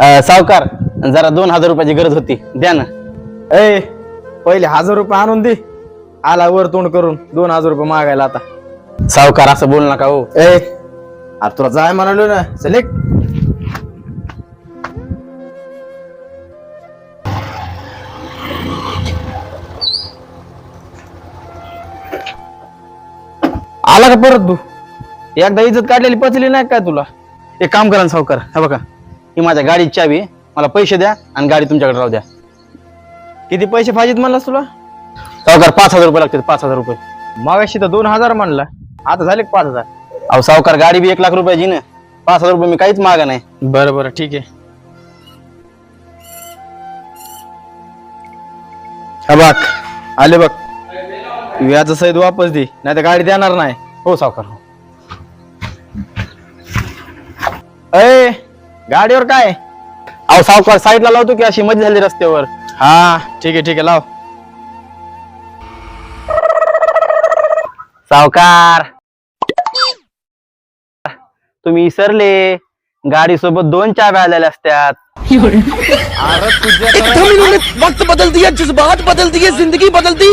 अं, सावकार जरा दोन हजार रुपयाची गरज होती. द्या ना. ए पहिले हजार रुपये आणून दे. आला वर तोंड करून दोन हजार रुपये मागायला आता. सावकार असं बोल नका हो. ए अरे तुला जाय म्हणालो ना सिलेक्ट आला का परत तू? एकदा इज्जत काढलेली पचली नाही काय तुला? एक काम करा ना सावकार हे बघा. ही माझ्या गाडीची चावी आहे. मला पैसे द्या आणि गाडी तुमच्याकडे राहू द्या. किती पैसे पाहिजेत म्हणलास तुला? सावकार पाच हजार रुपये लागतील पाच हजार रुपये. मागाशी तर दोन हजार म्हणला. आता झाले का पाच हजार? अहो सावकार गाडी बी एक लाख रुपयाची ना पाच हजार रुपये मी काहीच मागा नाही. बरं बरं ठीक आहे. हा बघ आले बघ. व्याज सहित वापस दे नाही तर गाडी देणार नाही. हो सावकार हो. अय! गाडीवर काय? अहो सावकार साईडला लावतो की अशी मजा झाली रस्त्यावर. हा ठीक आहे ठीक आहे लाव. सावकार. तुम्ही विसरले. गाडी सोबत दोन चाव्या आलेल्या असत्यात. अरे तुझ्या एकदम इन्होंने वक्त बदल दिया जज्बात बदल दिए जिंदगी बदल दी